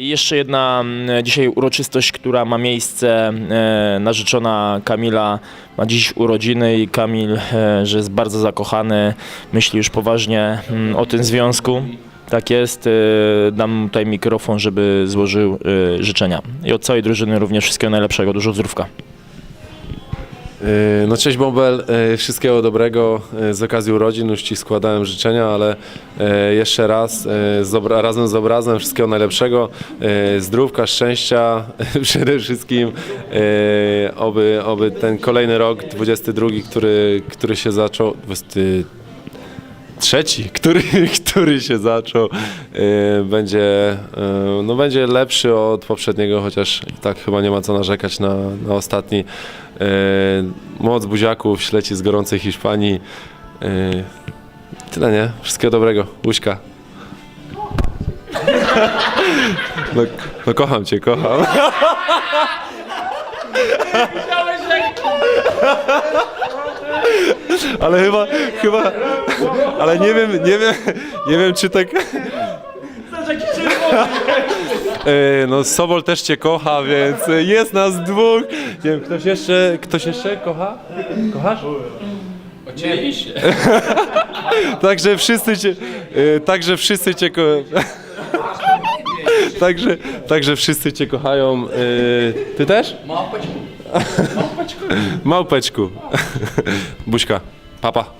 I Jeszcze jedna mm, dzisiaj uroczystość, która ma miejsce. E, narzeczona Kamila ma dziś urodziny i Kamil, e, że jest bardzo zakochany, myśli już poważnie mm, o tym związku. Tak jest. E, dam mu tutaj mikrofon, żeby złożył życzenia. I od całej drużyny również wszystkiego najlepszego, dużo zdrówka. Yy, No cześć Bąbel, Yy, wszystkiego dobrego. Yy, z okazji urodzin, już Ci składałem życzenia, ale jeszcze raz z razem z obrazem wszystkiego najlepszego, zdrówka, szczęścia przede wszystkim, oby, oby ten kolejny rok, 22, który, który się zaczął, 20, trzeci, który, który się zaczął, yy, będzie, yy, no będzie lepszy od poprzedniego, chociaż i tak chyba nie ma co narzekać na, na ostatni. Yy, moc buziaków, śleci z gorącej Hiszpanii. Tyle, nie? Wszystkiego dobrego. Łuśka. No, no kocham Cię, kocham. Ale chyba, chyba, ale nie wiem, nie wiem, nie wiem czy tak... E, No Sobol też Cię kocha, więc jest nas dwóch. Nie wiem, ktoś jeszcze, ktoś jeszcze kocha? Kochasz? Oczywiście. Także wszyscy Cię, e, także wszyscy Cię ko... Także, także wszyscy Cię kochają. E, Ty też? Małpeczku. Małpeczku. Małpeczku. Buźka. Papa.